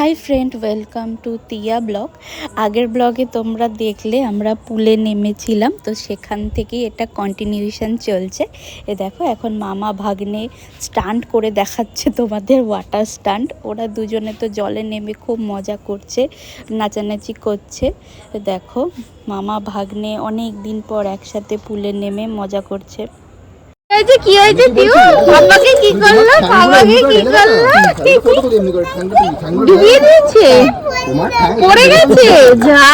Hi friend welcome to Tia blog আগের ব্লগে তোমরা দেখলে আমরা পুলে নেমেছিলাম, তো সেখান থেকে এটা কন্টিনিউশন চলছে। এ দেখো, এখন মামা ভাগ্নে স্টান্ট করে দেখাচ্ছে তোমাদের ওয়াটার স্টান্ট ওরা দুজনে তো জলে নেমে খুব মজা করছে, নাচানাচি করছে। দেখো, মামা ভাগ্নে অনেক দিন পর একসাথে পুলে নেমে মজা করছে। হয়েছে কি হয়েছে দিউ পাপাকে কি করল? পাপাকে কি করল? ডুবিয়ে দিয়েছে? পড়ে গেছে? যা।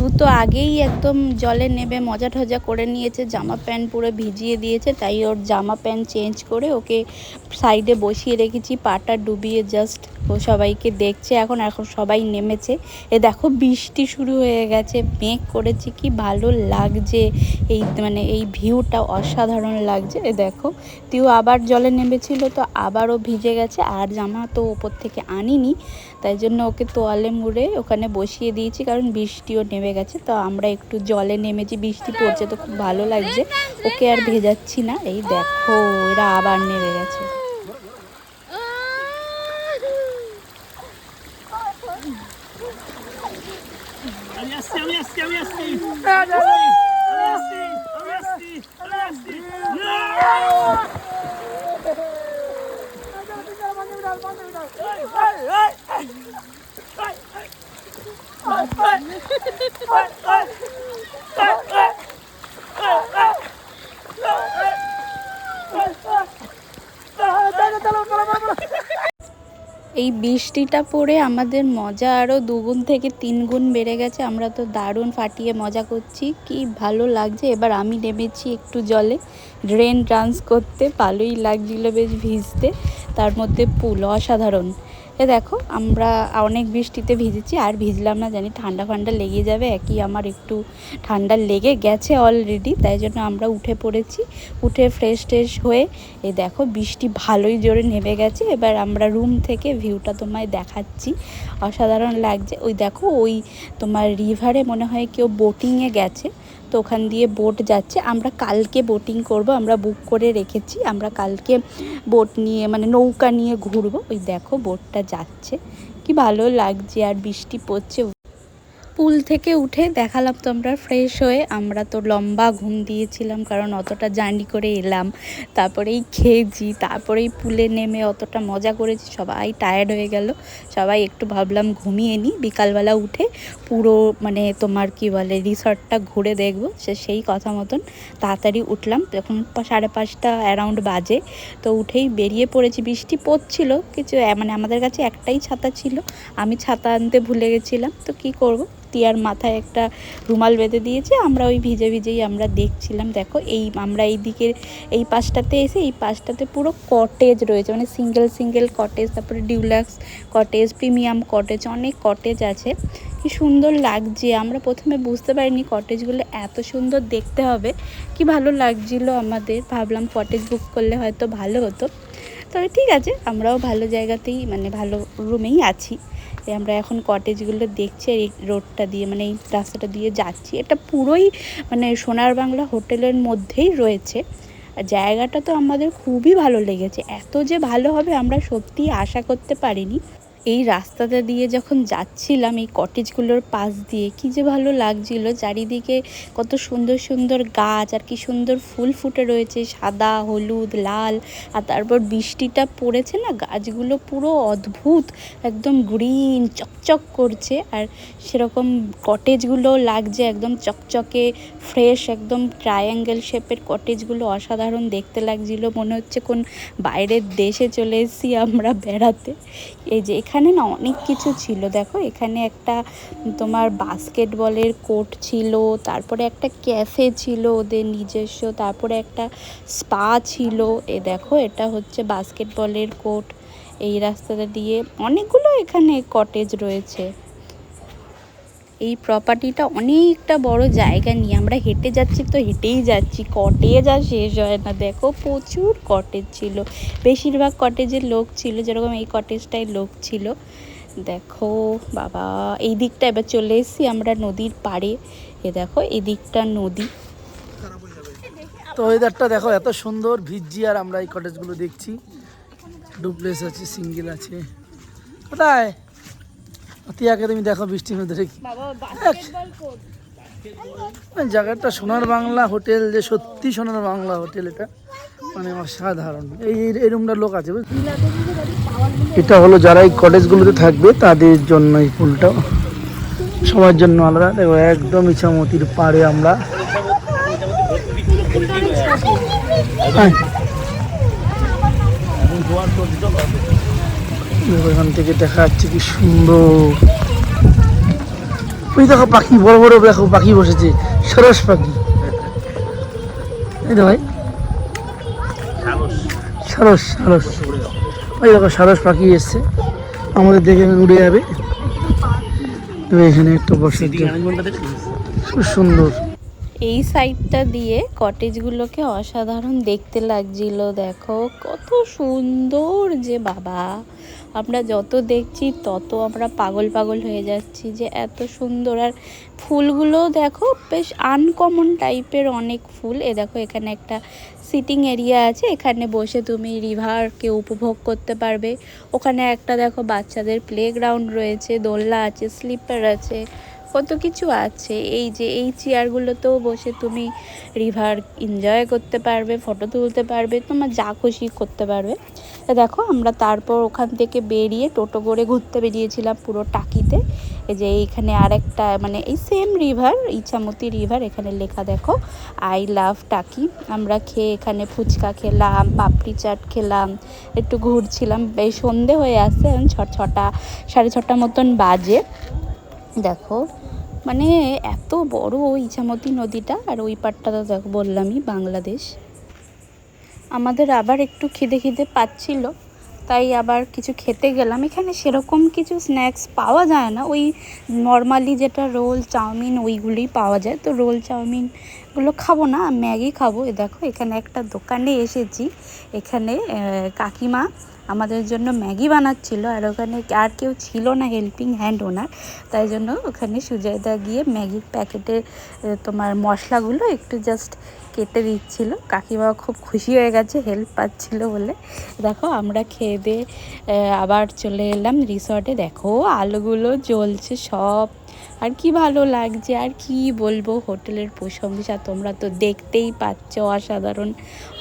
তিউ তো আগেই একদম জলে নেবে, মজা টজা করে নিয়েছে, জামা প্যান্ট পুরো ভিজিয়ে দিয়েছে, তাই ওর জামা প্যান্ট চেঞ্জ করে ওকে সাইডে বসিয়ে রেখেছি, পাটা ডুবিয়ে জাস্ট ও সবাইকে দেখছে, এখন এখন সবাই নেমেছে। এ দেখো, বৃষ্টি শুরু হয়ে গেছে, মেঘ করেছে, কি ভালো লাগছে, এই মানে এই ভিউটা অসাধারণ লাগছে। এ দেখো তিউ আবার জলে নেমেছিল, তো আবারও ভিজে গেছে, আর জামা তো ওপর থেকে আনিনি, তাই জন্য ওকে তোয়ালে মুড়ে ওখানে বসিয়ে দিয়েছি, কারণ বৃষ্টিও নেমে গেছে তো আমরা একটু জলে নেমেছি বৃষ্টি পড়ছে তো খুব ভালো লাগছে ওকে আর ভেজাচ্ছি না এই দেখো এরা আবার নেমে গেছে আমি আসছি আমি আসছি আমি আসছি আমি আসছি আমি আসছি আমি আসছি এই বৃষ্টিটা পড়ে আমাদের মজা আরও দুগুণ থেকে তিন গুণ বেড়ে গেছে। আমরা তো দারুণ ফাটিয়ে মজা করছি। কি ভালো লাগছে। এবার আমি নেমেছি একটু জলে। ড্রেন ডান্স করতে ভালোই লাগছিল বেশ ভিজতে। তার মধ্যে পুল অসাধারণ। এ দেখো, আমরা অনেক বৃষ্টিতে ভিজেছি, আর ভিজলাম না, জানি ঠান্ডা ফান্ডা লেগে যাবে, একই আমার একটু ঠান্ডা লেগে গেছে অলরেডি তাই জন্য আমরা উঠে পড়েছি, উঠে ফ্রেশ ট্রেশ হয়ে, এ দেখো বৃষ্টি ভালোই জোরে নেমে গেছে, এবার আমরা রুম থেকে ভিউটা তোমায় দেখাচ্ছি, অসাধারণ লাগছে, ওই দেখো ওই তোমার রিভারে মনে হয় কেউ বোটিংয়ে গেছে তো ওখান দিয়ে বোট যাচ্ছে। আমরা কালকে বোটিং করব, আমরা বুক করে রেখেছি। আমরা কালকে বোট নিয়ে মানে নৌকা নিয়ে ঘুরবো। ওই দেখো বোটটা যাচ্ছে। কি ভালো লাগছে আর বৃষ্টি পড়ছে। পুল থেকে উঠে দেখালাম তো আমরা ফ্রেশ হয়ে। আমরা তো লম্বা ঘুম দিয়েছিলাম, কারণ অতটা জার্নি করে এলাম। তারপরেই খেয়েছি, তারপরেই পুলে নেমে অতটা মজা করেছি, সবাই টায়ার্ড হয়ে গেল। সবাই একটু ভাবলাম ঘুমিয়ে নিই বিকালবেলা উঠে পুরো মানে তোমার কি বলে রিসর্টটা ঘুরে দেখব। সে সেই কথা মতন তাড়াতাড়ি উঠলাম, তখন সাড়ে পাঁচটা অ্যারাউন্ড বাজে। তো উঠেই বেরিয়ে পড়েছি, বৃষ্টি পড়ছিল, কিছু মানে আমাদের কাছে একটাই ছাতা ছিল, আমি ছাতা আনতে ভুলে গেছিলাম। তো কি করব? টিয়ার মাথায় একটা রুমাল বেঁধে দিয়েছে, আমরা ওই ভিজে ভিজেই আমরা দেখছিলাম। দেখো, এই আমরা এই দিকের এই পাশটাতে এসে এই পাশটাতে পুরো কটেজ রয়েছে মানে সিঙ্গেল সিঙ্গেল কটেজ তারপরে ডিউলাক্স কটেজ প্রিমিয়াম কটেজ অনেক কটেজ আছে। কি সুন্দর লাগছে, আমরা প্রথমে বুঝতে পারিনি কটেজগুলো এত সুন্দর দেখতে হবে। কি ভালো লাগছিল আমাদের, ভাবলাম কটেজ বুক করলে হয়তো ভালো হতো। তবে ঠিক আছে, আমরাও ভালো জায়গাতেই মানে ভালো রুমেই আছি। এই আমরা এখন কটেজগুলো দেখছি এই রোডটা দিয়ে মানে এই রাস্তাটা দিয়ে যাচ্ছি। এটা পুরোই মানে সোনার বাংলা হোটেলের মধ্যেই রয়েছে। জায়গাটা তো আমাদের খুবই ভালো লেগেছে। এত যে ভালো হবে আমরা সত্যিই আশা করতে পারিনি। এই রাস্তাটা দিয়ে যখন যাচ্ছিলাম, এই কটেজগুলোর পাশ দিয়ে, কি যে ভালো লাগছিল। চারিদিকে কত সুন্দর সুন্দর গাছ, আর কি সুন্দর ফুল ফুটে রয়েছে, সাদা, হলুদ, লাল, আর তারপর বৃষ্টিটা পড়েছে না, গাছগুলো পুরো অদ্ভুত, একদম গ্রিন চকচক করছে, আর সেরকম কটেজগুলো লাগছে একদম চকচকে ফ্রেশ একদম ট্রায়াঙ্গেল শেপের কটেজগুলো অসাধারণ দেখতে লাগছিল। মনে হচ্ছে কোন বাইরের দেশে চলে এসেছি আমরা বেড়াতে। এই যে এখানে না অনেক কিছু ছিল। দেখো, এখানে একটা তোমার বাস্কেটবলের কোর্ট ছিল, তারপরে একটা ক্যাফে ছিল ওদের নিজস্ব, তারপরে একটা স্পা ছিল। এ দেখো, এটা হচ্ছে বাস্কেটবলের কোর্ট এই রাস্তাটা দিয়ে অনেকগুলো এখানে কটেজ রয়েছে। এই প্রপার্টিটা অনেকটা বড় জায়গা নিয়ে আমরা হেঁটে যাচ্ছি তো হেঁটেই যাচ্ছি। কটেজ আর শেষ হয় না। দেখো প্রচুর কটেজ ছিল। বেশিরভাগ কটেজের লোক ছিল, যেরকম এই কটেজটায় লোক ছিল। দেখো বাবা, এই দিকটা এবার চলে এসেছি আমরা নদীর পাড়ে। এ দেখো এই দিকটা নদী। তো ওয়েদারটা দেখো এত সুন্দর ভিজি আর আমরা এই কটেজগুলো দেখছি। ডুপ্লেস আছে সিঙ্গেল আছে। কোথায়? তিয়াকে তুমি দেখো বৃষ্টির মধ্যে রেখে জায়গাটা সোনার বাংলা হোটেল যে সত্যি সোনার বাংলা হোটেল এটা মানে অসাধারণ। এই এই- রুমটার লোক আছে? এটা হলো যারা এই কটেজগুলোতে থাকবে তাদের জন্য এই পুলটা। সবার জন্য আলাদা। দেখো একদম ইছামতির পাড়ে আমরা। হ্যাঁ। দেখো এখান থেকে দেখা যাচ্ছে কি সুন্দর। ওই দেখো পাখি বড় বড় দেখো পাখি বসেছে সরস পাখি। এই তো ভাই। সারস সারস। ওই দেখো সারস পাখি এসছে। আমাদের দেখে উড়ে যাবে। তো এখানে একটা বসে খুব সুন্দর। এই সাইডটা দিয়ে কটেজগুলোকে অসাধারণ দেখতে লাগছিল দেখো। কত সুন্দর যে বাবা। আমরা যত দেখছি, তত আমরা পাগল পাগল হয়ে যাচ্ছি যে এত সুন্দর। আর ফুলগুলো দেখো, বেশ আনকমন টাইপের অনেক ফুল। এ দেখো, এখানে একটা সিটিং এরিয়া আছে। এখানে বসে তুমি রিভারকে উপভোগ করতে পারবে। ওখানে একটা দেখো বাচ্চাদের প্লে গ্রাউন্ড রয়েছে, দোলনা আছে স্লিপার আছে। কত কিছু আছে। এই যে এই চেয়ারগুলোতেও বসে তুমি রিভার এনজয় করতে পারবে ফটো তুলতে পারবে, তোমার যা খুশি করতে পারবে। দেখো আমরা তারপর ওখান থেকে বেরিয়ে টোটো করে ঘুরতে বেরিয়েছিলাম পুরো টাকিতে। এই যে এইখানে আরেকটা মানে এই সেম রিভার ইচ্ছামতি রিভার এখানে লেখা দেখো আই লাভ টাকি আমরা খেয়ে এখানে ফুচকা খেলাম, পাপড়ি চাট খেলাম, একটু ঘুরছিলাম। বেশ সন্ধে হয়ে আসছে ছটা সাড়ে ছটা মতন বাজে। দেখো মানে এত বড় ইছামতি নদীটা আর ওই পাটটা তো দেখো বললামই বাংলাদেশ। আমাদের আবার একটু খিদে খিদে পাচ্ছিল, তাই আবার কিছু খেতে গেলাম। এখানে সেরকম কিছু স্ন্যাক্স পাওয়া যায় না। ওই নর্মালি যেটা রোল চাউমিন ওইগুলোই পাওয়া যায়। তো রোল চাউমিনগুলো খাব না, ম্যাগি খাব। দেখো, এখানে একটা দোকানে এসেছি। এখানে কাকিমা আমাদের জন্য ম্যাগি বানাচ্ছিল আর ওখানে আর কেউ ছিল না হেল্পিং হ্যান্ড ওনার। তাই জন্য ওখানে সুজয়দা গিয়ে ম্যাগির প্যাকেটে তোমার মশলাগুলো একটু জাস্ট কেটে দিচ্ছিল। কাকিমা খুব খুশি হয়ে গেছে হেল্প পাচ্ছিল বলে। দেখো আমরা খেয়ে দিয়ে আবার চলে এলাম রিসর্টে দেখো আলোগুলো জ্বলছে সব। আর কি ভালো লাগছে, আর কি বলব হোটেলের প্রশংসা তোমরা তো দেখতেই পাচ্ছ। অসাধারণ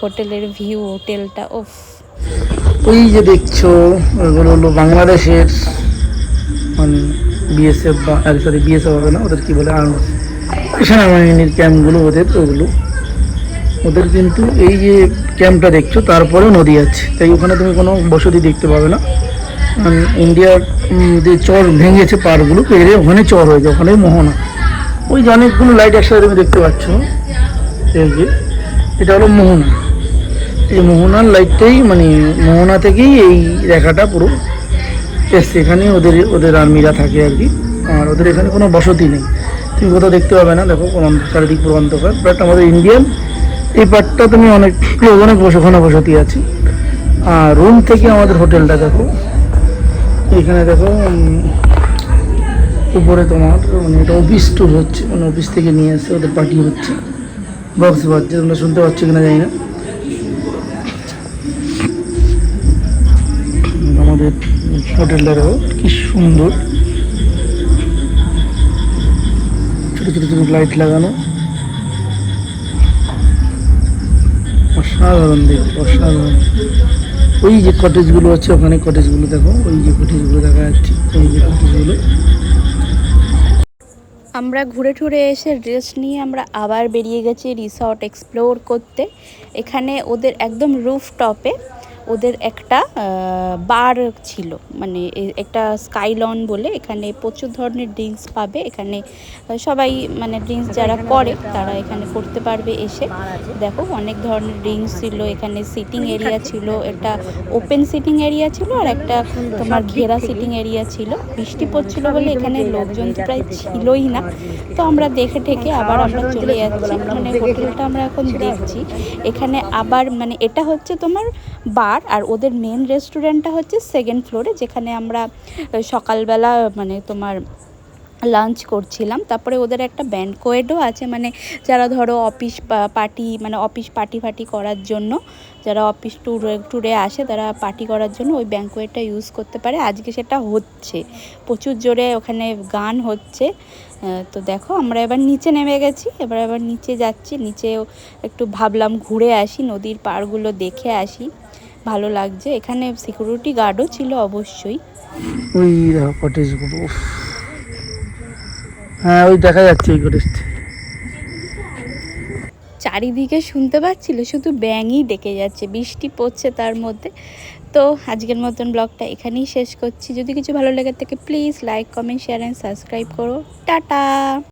হোটেলের ভিউ হোটেলটা ওফ ওই যে দেখছ ওগুলো হলো বাংলাদেশের মানে বিএসএফ বা সরি বিএসএফ হবে না, ওদের কি বলে আর্মি সেনাবাহিনীর ক্যাম্পগুলো ওদের, ওগুলো। ওদের কিন্তু এই যে ক্যাম্পটা দেখছ, তারপরেও নদী আছে। তাই ওখানে তুমি কোনো বসতি দেখতে পাবে না। ইন্ডিয়ার যে চর ভেঙেছে পাড়গুলো পেরে ওখানে চর হয়েছে ওখানে মোহনা। ওই যে অনেকগুলো লাইট একসাথে তুমি দেখতে পাচ্ছ। এই যে, এটা হলো মোহনা। এই মোহনার লাইটটাই মানে মোহনা থেকেই এই রেখাটা পুরো। এসছে এখানে ওদের ওদের আর্মিরা থাকে আর কি। আর ওদের এখানে কোনো বসতি নেই। তুমি কোথাও দেখতে পাবে না, দেখো চারিদিক পুরো অন্ধকার। বাট আমাদের ইন্ডিয়ান এই পার্টটা তুমি অনেক অনেক ওখানে বসতি আছে। আর রুম থেকে আমাদের হোটেলটা দেখো। এখানে দেখো উপরে তোমার মানে এটা অফিস ট্যুর হচ্ছে। মানে অফিস থেকে নিয়ে এসে ওদের পার্টি হচ্ছে। বক্স বাজছে, তোমরা শুনতে পাচ্ছ কিনা জানি না। আমাদের হোটেলটা দেখো কি সুন্দর। ছোট ছোট ছোট লাইট লাগানো। অসাধারণ দেখতে, অসাধারণ। ওই যে কটেজগুলো আছে, ওখানে কটেজগুলো দেখো, ওই যে কটেজগুলো দেখা যাচ্ছে, ওই যে কটেজগুলো আমরা ঘুরে টুরে এসে রেস্ট নিয়ে আমরা আবার বেরিয়ে গেছি রিসর্ট এক্সপ্লোর করতে। এখানে ওদের একদম রুফ টপে ওদের একটা বার ছিল। মানে একটা স্কাইলন বলে এখানে প্রচুর ধরনের ড্রিঙ্কস পাবে। এখানে সবাই মানে ড্রিঙ্কস যারা করে তারা এখানে করতে পারবে এসে। দেখো অনেক ধরনের ড্রিঙ্কস ছিল। এখানে সিটিং এরিয়া ছিল একটা ওপেন সিটিং এরিয়া ছিল আর একটা তোমার ঘেরা সিটিং এরিয়া ছিল। বৃষ্টি পড়ছিল বলে এখানে লোকজন তো প্রায় ছিলই না। তো আমরা দেখে ঠেকে আবার আমরা চলে যাচ্ছি। মানে হোটেলটা আমরা এখন দেখছি। এখানে আবার মানে এটা হচ্ছে তোমার বার, আর ওদের মেন রেস্টুরেন্টটা হচ্ছে সেকেন্ড ফ্লোরে যেখানে আমরা সকালবেলা মানে তোমার লাঞ্চ করছিলাম। তারপরে ওদের একটা ব্যান্ডকোয়েডও আছে মানে যারা ধরো অফিস পার্টি মানে অফিস পার্টি ফার্টি করার জন্য, যারা অফিস ট্যুরে ট্যুরে আসে, তারা পার্টি করার জন্য ওই ব্যাঙ্কোয়েটটা ইউজ করতে পারে। আজকে সেটা হচ্ছে। প্রচুর জোরে ওখানে গান হচ্ছে। তো দেখো, আমরা এবার নিচে নেমে গেছি। এবার এবার নিচে যাচ্ছি। নিচেও একটু ভাবলাম ঘুরে আসি, নদীর পাড়গুলো দেখে আসি। ভালো লাগছে। এখানে সিকিউরিটি গার্ডও ছিল অবশ্যই। ওই কটেজগুলো হ্যাঁ ওই দেখা যাচ্ছে কটেজটা চারিদিকে শুনতে পাচ্ছিল শুধু ব্যাঙই ডেকে যাচ্ছে বৃষ্টি পড়ছে তার মধ্যে। তো আজকের মতন ব্লগটা এখানেই শেষ করছি। যদি কিছু ভালো লেগে থাকে please like comment share and subscribe করো। টাটা!